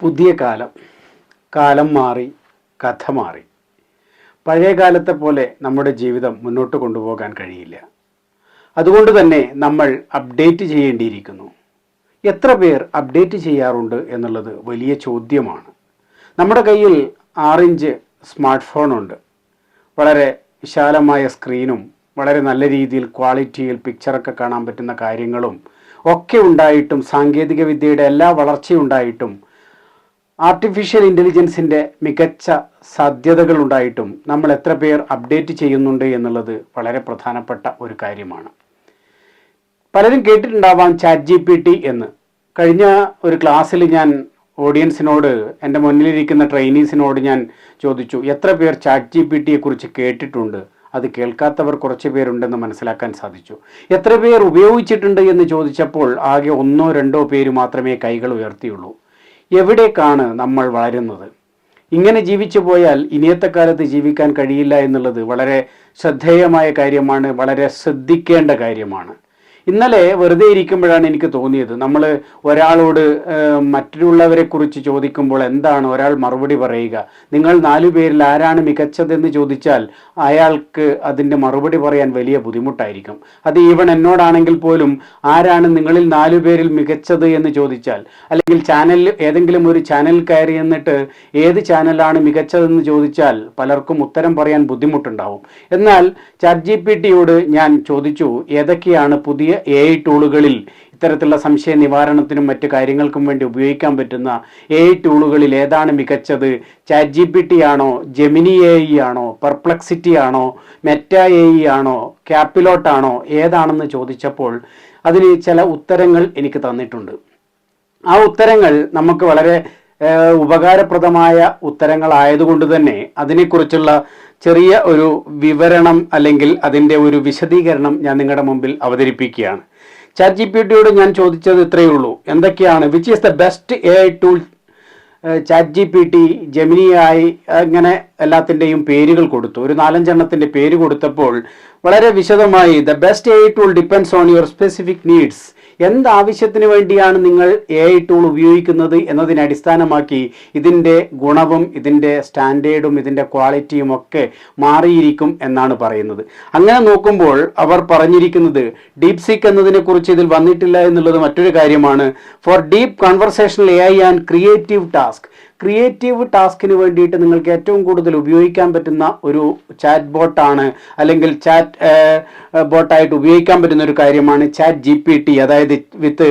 പുതിയ കാലം. കാലം മാറി കഥ മാറി. പഴയ കാലത്തെ പോലെ നമ്മുടെ ജീവിതം മുന്നോട്ട് കൊണ്ടുപോകാൻ കഴിയില്ല. അതുകൊണ്ട് തന്നെ നമ്മൾ അപ്ഡേറ്റ് ചെയ്യേണ്ടിയിരിക്കുന്നു. എത്ര പേർ അപ്ഡേറ്റ് ചെയ്യാറുണ്ട് എന്നുള്ളത് വലിയ ചോദ്യമാണ്. നമ്മുടെ കയ്യിൽ ആറിഞ്ച് സ്മാർട്ട് ഫോണുണ്ട് വളരെ വിശാലമായ സ്ക്രീനും വളരെ നല്ല രീതിയിൽ ക്വാളിറ്റിയിൽ പിക്ചറൊക്കെ കാണാൻ പറ്റുന്ന കാര്യങ്ങളും ഒക്കെ ഉണ്ടായിട്ടും സാങ്കേതിക വിദ്യയുടെ എല്ലാ വളർച്ചയും ഉണ്ടായിട്ടും ആർട്ടിഫിഷ്യൽ ഇന്റലിജൻസിന്റെ മികച്ച സാധ്യതകൾ ഉണ്ടായിട്ടും നമ്മൾ എത്ര പേർ അപ്ഡേറ്റ് ചെയ്യുന്നുണ്ട് എന്നുള്ളത് വളരെ പ്രധാനപ്പെട്ട ഒരു കാര്യമാണ്. പലരും കേട്ടിട്ടുണ്ടാവാം ചാറ്റ് ജി പി ടി എന്ന്. കഴിഞ്ഞ ഒരു ക്ലാസ്സിൽ ഞാൻ ഓഡിയൻസിനോട് എന്റെ മുന്നിലിരിക്കുന്ന ട്രെയിനീസിനോട് ഞാൻ ചോദിച്ചു എത്ര പേർ ചാറ്റ് ജി പി ടിയെ കുറിച്ച് കേട്ടിട്ടുണ്ട്? അത് കേൾക്കാത്തവർ കുറച്ച് പേരുണ്ടെന്ന് മനസ്സിലാക്കാൻ സാധിച്ചു. എത്ര പേർ ഉപയോഗിച്ചിട്ടുണ്ട്? എന്ന് ചോദിച്ചപ്പോൾ ആകെ ഒന്നോ രണ്ടോ പേര് മാത്രമേ കൈകൾ ഉയർത്തിയുള്ളൂ. എവിടേക്കാണ് നമ്മൾ വളരുന്നത്? ഇങ്ങനെ ജീവിച്ചു പോയാൽ ഇനിയത്തെ കാലത്ത് ജീവിക്കാൻ കഴിയില്ല എന്നുള്ളത് വളരെ ശ്രദ്ധേയമായ കാര്യമാണ് വളരെ ശ്രദ്ധിക്കേണ്ട കാര്യമാണ്. ഇന്നലെ വെറുതെ ഇരിക്കുമ്പോഴാണ് എനിക്ക് തോന്നിയത്. നമ്മൾ ഒരാളോട് മറ്റുള്ളവരെ കുറിച്ച് ചോദിക്കുമ്പോൾ എന്താണ് ഒരാൾ മറുപടി പറയുക? നിങ്ങൾ നാലു പേരിൽ ആരാണ് മികച്ചതെന്ന് ചോദിച്ചാൽ അയാൾക്ക് അതിന്റെ മറുപടി പറയാൻ വലിയ ബുദ്ധിമുട്ടായിരിക്കും. അത് ഈവൺ എന്നോടാണെങ്കിൽ പോലും ആരാണ് നിങ്ങളിൽ നാലു പേരിൽ മികച്ചത് എന്ന് ചോദിച്ചാൽ അല്ലെങ്കിൽ ചാനലിൽ ഏതെങ്കിലും ഒരു ചാനൽ കയറി എന്നിട്ട് ഏത് ചാനലാണ് മികച്ചതെന്ന് ചോദിച്ചാൽ പലർക്കും ഉത്തരം പറയാൻ ബുദ്ധിമുട്ടുണ്ടാവും. എന്നാൽ ചാറ്റ് ജി പി ടിയോട് ഞാൻ ചോദിച്ചു ഏതൊക്കെയാണ് പുതിയ എ ഐ ടൂളുകളിൽ ഇത്തരത്തിലുള്ള സംശയ നിവാരണത്തിനും മറ്റ് കാര്യങ്ങൾക്കും വേണ്ടി ഉപയോഗിക്കാൻ പറ്റുന്ന എ ഐ ടൂളുകളിൽ ഏതാണ് മികച്ചത്? ചാറ്റ് ജി പി ടി ആണോ? ജെമിനി എ ഐ ആണോ? പെർപ്ലക്സിറ്റി ആണോ? മെറ്റ എ ഐ ആണോ? ക്യാപ്പിലോട്ടാണോ ഏതാണെന്ന് ചോദിച്ചപ്പോൾ അതിന് ചില ഉത്തരങ്ങൾ എനിക്ക് തന്നിട്ടുണ്ട്. ആ ഉത്തരങ്ങൾ നമുക്ക് വളരെ ഉപകാരപ്രദമായ ഉത്തരങ്ങൾ ആയതുകൊണ്ട് തന്നെ അതിനെക്കുറിച്ചുള്ള ചെറിയ ഒരു വിവരണം അല്ലെങ്കിൽ അതിന്റെ ഒരു വിശദീകരണം ഞാൻ നിങ്ങളുടെ മുമ്പിൽ അവതരിപ്പിക്കുകയാണ്. ചാറ്റ് ജി പി ടിയോട് ഞാൻ ചോദിച്ചത് ഇത്രയേ ഉള്ളൂ. എന്തൊക്കെയാണ് which is the best A I tool Chat G P T ജെമിനിയായി അങ്ങനെ എല്ലാത്തിന്റെയും പേരുകൾ കൊടുത്തു. ഒരു നാലഞ്ചെണ്ണത്തിന്റെ പേര് കൊടുത്തപ്പോൾ വളരെ വിശദമായി the best A tool depends on your specific needs എന്ത് ആവശ്യത്തിന് വേണ്ടിയാണ് നിങ്ങൾ എ ഐ ടൂൾ ഉപയോഗിക്കുന്നത് എന്നതിനെ അടിസ്ഥാനമാക്കി ഇതിന്റെ ഗുണവും ഇതിന്റെ സ്റ്റാൻഡേർഡും ഇതിന്റെ ക്വാളിറ്റിയും ഒക്കെ മാറിയിരിക്കും എന്നാണ് പറയുന്നത്. അങ്ങനെ നോക്കുമ്പോൾ അവർ പറഞ്ഞിരിക്കുന്നത് ഡീപ് സീക്ക് എന്നതിനെക്കുറിച്ച് ഇതിൽ വന്നിട്ടില്ല എന്നുള്ളത് മറ്റൊരു കാര്യമാണ്. For deep conversational A I and creative task creative ടാസ്കിന് വേണ്ടിയിട്ട് നിങ്ങൾക്ക് ഏറ്റവും കൂടുതൽ ഉപയോഗിക്കാൻ പറ്റുന്ന ഒരു ചാറ്റ് ബോട്ടാണ് അല്ലെങ്കിൽ ചാറ്റ് ബോട്ടായിട്ട് ഉപയോഗിക്കാൻ പറ്റുന്ന ഒരു കാര്യമാണ് ചാറ്റ് ജി പി ടി അതായത് with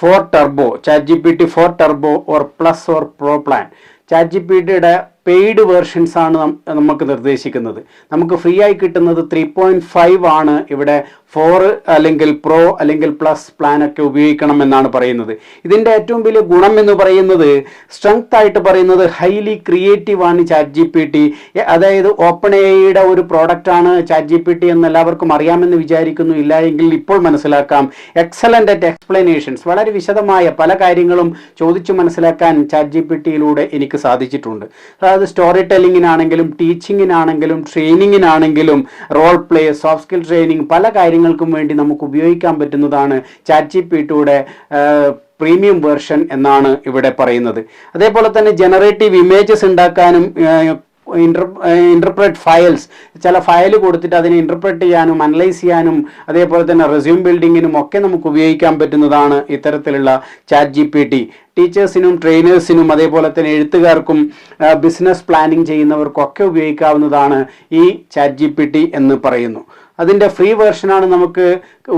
four turbo Chat G P T four turbo or plus or pro plan Chat G P ടിയുടെ പെയ്ഡ് വേർഷൻസ് ആണ് നമുക്ക് നിർദ്ദേശിക്കുന്നത്. നമുക്ക് ഫ്രീ ആയി കിട്ടുന്നത് ത്രീ പോയിന്റ് ഫൈവ് ആണ് ഇവിടെ ഫോർ അല്ലെങ്കിൽ പ്രോ അല്ലെങ്കിൽ പ്ലസ് പ്ലാൻ ഒക്കെ ഉപയോഗിക്കണം എന്നാണ് പറയുന്നത്. ഇതിന്റെ ഏറ്റവും വലിയ ഗുണം എന്ന് പറയുന്നത് സ്ട്രെങ്ത് ആയിട്ട് പറയുന്നത് ഹൈലി ക്രിയേറ്റീവ് ആണ് ചാറ്റ് ജി പി ടി അതായത് ഓപ്പൺ എയുടെ ഒരു പ്രോഡക്റ്റ് ആണ് ചാറ്റ് ജി പി ടി എന്ന് എല്ലാവർക്കും അറിയാമെന്ന് വിചാരിക്കുന്നു. ഇല്ല എങ്കിൽ ഇപ്പോൾ മനസ്സിലാക്കാം. എക്സലന്റ് അറ്റ് എക്സ്പ്ലനേഷൻസ് വളരെ വിശദമായ പല കാര്യങ്ങളും ചോദിച്ചു മനസ്സിലാക്കാൻ ചാറ്റ് ജി പി ടിയിലൂടെ എനിക്ക് സാധിച്ചിട്ടുണ്ട്. അതായത് സ്റ്റോറി ടെല്ലിങ്ങിനാണെങ്കിലും ടീച്ചിങ്ങിനാണെങ്കിലും ട്രെയിനിങ്ങിനാണെങ്കിലും role play soft skill training പല കാര്യങ്ങൾക്കും വേണ്ടി നമുക്ക് ഉപയോഗിക്കാൻ പറ്റുന്നതാണ് ചാറ്റ് ജി പി ടിയുടെ പ്രീമിയം വേർഷൻ എന്നാണ് ഇവിടെ പറയുന്നത്. അതേപോലെ തന്നെ ജനറേറ്റീവ് ഇമേജസ് ഉണ്ടാക്കാനും ഇന്റർപ്രറ്റ് ഫയൽസ് ചില ഫയൽ കൊടുത്തിട്ട് അതിനെ ഇന്റർപ്രറ്റ് ചെയ്യാനും അനലൈസ് ചെയ്യാനും അതേപോലെ തന്നെ റെസ്യൂം ബിൽഡിങ്ങിനും ഒക്കെ നമുക്ക് ഉപയോഗിക്കാൻ പറ്റുന്നതാണ് ഇത്തരത്തിലുള്ള ചാറ്റ് ജി പി ടി ടീച്ചേഴ്സിനും ട്രെയിനേഴ്സിനും അതേപോലെ തന്നെ എഴുത്തുകാർക്കും ബിസിനസ് പ്ലാനിങ് ചെയ്യുന്നവർക്കൊക്കെ ഉപയോഗിക്കാവുന്നതാണ് ഈ ചാറ്റ് ജി പി ടി എന്ന് പറയുന്നു. അതിന്റെ ഫ്രീ വേർഷനാണ് നമുക്ക്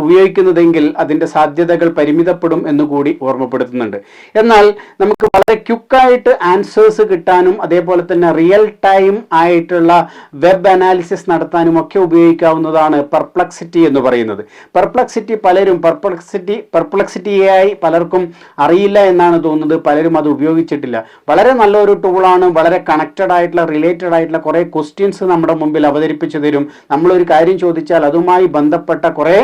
ഉപയോഗിക്കുന്നതെങ്കിൽ അതിന്റെ സാധ്യതകൾ പരിമിതപ്പെടും എന്ന് കൂടി ഓർമ്മപ്പെടുത്തുന്നുണ്ട്. എന്നാൽ നമുക്ക് വളരെ ക്യുക്കായിട്ട് ആൻസേഴ്സ് കിട്ടാനും അതേപോലെ തന്നെ റിയൽ ടൈം ആയിട്ടുള്ള വെബ് അനാലിസിസ് നടത്താനും ഒക്കെ ഉപയോഗിക്കാവുന്നതാണ് പെർപ്ലക്സിറ്റി എന്ന് പറയുന്നത്. പെർപ്ലക്സിറ്റി പലരും പെർപ്ലക്സിറ്റി പെർപ്ലക്സിറ്റിയായി പലർക്കും അറിയില്ല എന്നാണ് തോന്നുന്നത്. പലരും അത് ഉപയോഗിച്ചിട്ടില്ല. വളരെ നല്ലൊരു ടൂളാണ് വളരെ കണക്റ്റഡ് ആയിട്ടുള്ള റിലേറ്റഡ് ആയിട്ടുള്ള കുറേ ക്വസ്റ്റ്യൻസ് നമ്മുടെ മുമ്പിൽ അവതരിപ്പിച്ചു തരും. നമ്മളൊരു കാര്യം ചോദിച്ചാൽ അതുമായി ബന്ധപ്പെട്ട കുറേ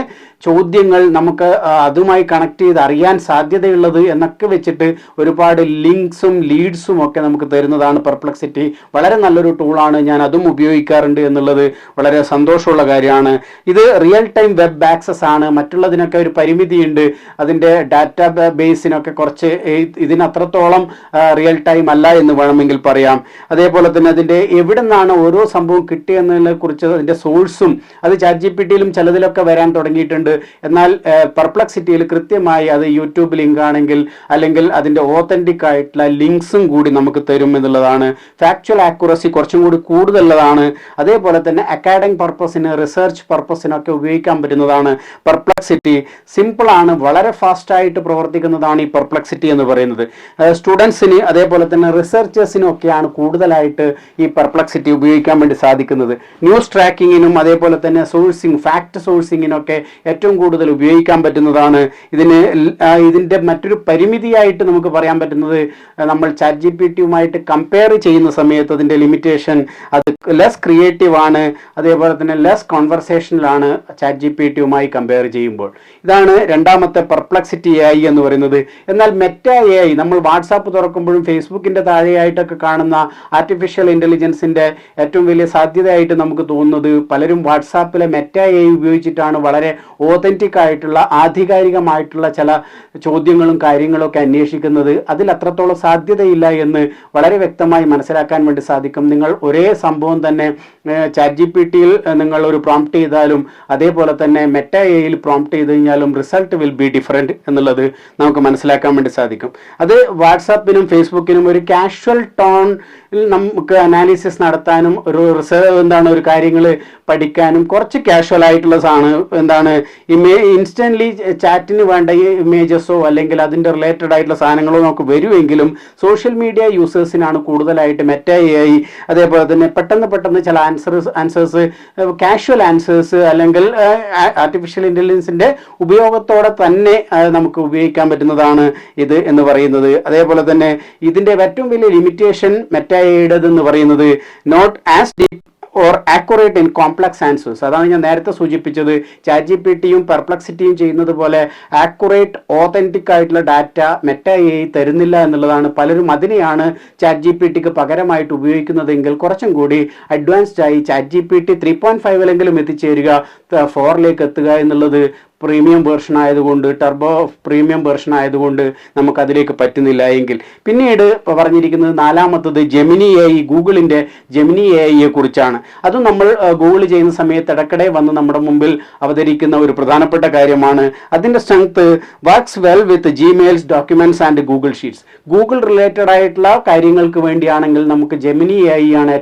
ചോദ്യങ്ങൾ നമുക്ക് അതുമായി കണക്ട് ചെയ്ത് അറിയാൻ സാധ്യതയുള്ളത് എന്നൊക്കെ വെച്ചിട്ട് ഒരുപാട് ലിങ്ക്സും ലീഡ്സും ഒക്കെ നമുക്ക് തരുന്നതാണ് പെർപ്ലക്സിറ്റി വളരെ നല്ലൊരു ടൂളാണ് ഞാൻ അതും ഉപയോഗിക്കാറുണ്ട് എന്നുള്ളത് വളരെ സന്തോഷമുള്ള കാര്യമാണ്. ഇത് റിയൽ ടൈം വെബ് ആക്സസ് ആണ്. മറ്റുള്ളതിനൊക്കെ ഒരു പരിമിതിയുണ്ട്. അതിന്റെ ഡാറ്റ ബേസിനൊക്കെ കുറച്ച് ഇതിനത്രത്തോളം റിയൽ ടൈം അല്ല എന്ന് വേണമെങ്കിൽ പറയാം. അതേപോലെ തന്നെ അതിന്റെ എവിടെ നിന്നാണ് ഓരോ സംഭവം കിട്ടിയെന്നതിനെ കുറിച്ച് അതിന്റെ സോഴ്സും അത് ചാറ്റ് ജി പി ടിയിലും ചിലതിലൊക്കെ വരാൻ തുടങ്ങിയിട്ടുണ്ട്. എന്നാൽ പെർപ്ലക്സിറ്റിയിൽ കൃത്യമായി അത് യൂട്യൂബ് ലിങ്ക് ആണെങ്കിൽ അല്ലെങ്കിൽ അതിന്റെ ഓത്തന്റിക് ആയിട്ടുള്ള ലിങ്ക്സും കൂടി നമുക്ക് തരും എന്നുള്ളതാണ്. ഫാക്ച്വൽ ആക്യുറസി കുറച്ചും കൂടി കൂടുതലുള്ളതാണ്. അതേപോലെ തന്നെ അക്കാഡമിക് പർപ്പസിന് റിസർച്ച് പർപ്പസിനൊക്കെ ഉപയോഗിക്കാൻ പറ്റുന്നതാണ് പെർപ്ലക്സിറ്റി സിമ്പിളാണ് വളരെ ഫാസ്റ്റായിട്ട് പ്രവർത്തിക്കുന്നതാണ് ഈ പെർപ്ലക്സിറ്റി എന്ന് പറയുന്നത്. സ്റ്റുഡൻസിന് അതേപോലെ തന്നെ റിസർച്ചേഴ്സിനും ഒക്കെയാണ് കൂടുതലായിട്ട് ഈ പെർപ്ലക്സിറ്റി ഉപയോഗിക്കാൻ വേണ്ടി സാധിക്കുന്നത്. ന്യൂസ് ട്രാക്കിങ്ങിനും അതേപോലെ തന്നെ സോഴ്സിങ് ഫാക്ട് സോഴ്സിങ്ങിനൊക്കെ ഏറ്റവും കൂടുതൽ ഉപയോഗിക്കാൻ പറ്റുന്നതാണ്. ഇതിന് ഇതിന്റെ മറ്റൊരു പരിമിതിയായിട്ട് നമുക്ക് പറയാൻ പറ്റുന്നത് നമ്മൾ ചാറ്റ് ജി പി ടിയുമായിട്ട് കമ്പയർ ചെയ്യുന്ന സമയത്ത് അതിന്റെ ലിമിറ്റേഷൻ അത് ലെസ് ക്രിയേറ്റീവ് ആണ്. അതേപോലെ തന്നെ ലെസ് കോൺവെർസേഷനിലാണ് ചാറ്റ് ജി പി ടിയുമായി കമ്പയർ ചെയ്യുമ്പോൾ. ഇതാണ് രണ്ടാമത്തെ പെർപ്ലക്സിറ്റി എ ഐ എന്ന് പറയുന്നത്. എന്നാൽ മെറ്റ എ ഐ നമ്മൾ വാട്സാപ്പ് തുറക്കുമ്പോഴും ഫേസ്ബുക്കിന്റെ താഴെയായിട്ടൊക്കെ കാണുന്ന ആർട്ടിഫിഷ്യൽ ഇന്റലിജൻസിന്റെ ഏറ്റവും വലിയ സാധ്യതയായിട്ട് നമുക്ക് തോന്നുന്നത് പലരും വാട്സാപ്പിലെ മെറ്റ എ ഐ ഉപയോഗിച്ചിട്ടാണ് വളരെ ഓതന്റിക് ആയിട്ടുള്ള ആധികാരികമായിട്ടുള്ള ചില ചോദ്യങ്ങളും കാര്യങ്ങളും ഒക്കെ അന്വേഷിക്കുന്നത് അതിൽ അത്രത്തോളം സാധ്യതയില്ല എന്ന് വളരെ വ്യക്തമായി മനസ്സിലാക്കാൻ വേണ്ടി സാധിക്കും. നിങ്ങൾ ഒരേ സംഭവം തന്നെ ചാറ്റ് ജി പി ടിയിൽ നിങ്ങൾ ഒരു പ്രോംപ്റ്റ് ചെയ്താലും അതേപോലെ തന്നെ മെറ്റ എയിൽ പ്രോംപ്റ്റ് ചെയ്ത് കഴിഞ്ഞാലും റിസൾട്ട് വിൽ ബി ഡിഫറെന്റ് എന്നുള്ളത് നമുക്ക് മനസ്സിലാക്കാൻ വേണ്ടി സാധിക്കും. അത് വാട്സാപ്പിനും ഫേസ്ബുക്കിനും ഒരു കാഷ്വൽ ടോൺ നമുക്ക് അനാലിസിസ് നടത്താനും ഒരു റിസർവ് എന്താണ് ഒരു കാര്യങ്ങൾ പഠിക്കാനും കുറച്ച് കാഷ്വൽ ആയിട്ടുള്ള സാധനം എന്താണ് ഇമേ ഇൻസ്റ്റന്റ്ലി ചാറ്റിന് വേണ്ട ഇമേജസോ അല്ലെങ്കിൽ അതിന്റെ റിലേറ്റഡ് ആയിട്ടുള്ള സാധനങ്ങളോ നമുക്ക് വരുമെങ്കിലും സോഷ്യൽ മീഡിയ യൂസേഴ്സിനാണ് കൂടുതലായിട്ട് മെറ്റ ആയി അതേപോലെ തന്നെ പെട്ടെന്ന് പെട്ടെന്ന് ചില ആൻസേഴ്സ് ആൻസേഴ്സ് കാഷ്വൽ ആൻസേഴ്സ് അല്ലെങ്കിൽ ആർട്ടിഫിഷ്യൽ ഇന്റലിജൻസിന്റെ ഉപയോഗത്തോടെ തന്നെ നമുക്ക് ഉപയോഗിക്കാൻ പറ്റുന്നതാണ് ഇത് എന്ന് പറയുന്നത്. അതേപോലെ തന്നെ ഇതിന്റെ ഏറ്റവും വലിയ ലിമിറ്റേഷൻ മെറ്റയുടേതെന്ന് പറയുന്നത് not as deep or accurate in complex answers അതാണ് ഞാൻ നേരത്തെ സൂചിപ്പിച്ചത്. ചാറ്റ് ജി പി ടിയും പെർപ്ലക്സിറ്റിയും ചെയ്യുന്നത് പോലെ ആക്യുറേറ്റ് ഓതന്റിക് ആയിട്ടുള്ള ഡാറ്റ മെറ്റ എ തരുന്നില്ല എന്നുള്ളതാണ്. പലരും അതിനെയാണ് ചാറ്റ് ജി പി ടിക്ക് പകരമായിട്ട് ഉപയോഗിക്കുന്നതെങ്കിൽ കുറച്ചും കൂടി അഡ്വാൻസ്ഡ് ആയി Chat G P T three point ഫൈവിലെങ്കിലും എത്തിച്ചേരുക ഫോറിലേക്ക് എത്തുക എന്നുള്ളത് പ്രീമിയം വേർഷൻ ആയതുകൊണ്ട് ടർബോ പ്രീമിയം വേർഷൻ ആയതുകൊണ്ട് നമുക്ക് അതിലേക്ക് പറ്റുന്നില്ല എങ്കിൽ. പിന്നീട് പറഞ്ഞിരിക്കുന്നത് നാലാമത്തത് ജെമിനി എ ഐ ഗൂഗിളിന്റെ ജെമിനി എ ഐയെ കുറിച്ചാണ്. അതും നമ്മൾ ഗൂഗിൾ ചെയ്യുന്ന സമയത്ത് ഇടയ്ക്കിടെ വന്ന് നമ്മുടെ മുമ്പിൽ അവതരിക്കുന്ന ഒരു പ്രധാനപ്പെട്ട കാര്യമാണ്. അതിന്റെ strength works well with Gmails documents and Google sheets Google related ആയിട്ടുള്ള കാര്യങ്ങൾക്ക് വേണ്ടിയാണെങ്കിൽ നമുക്ക് ജെമിനി എ ഐ ആണ്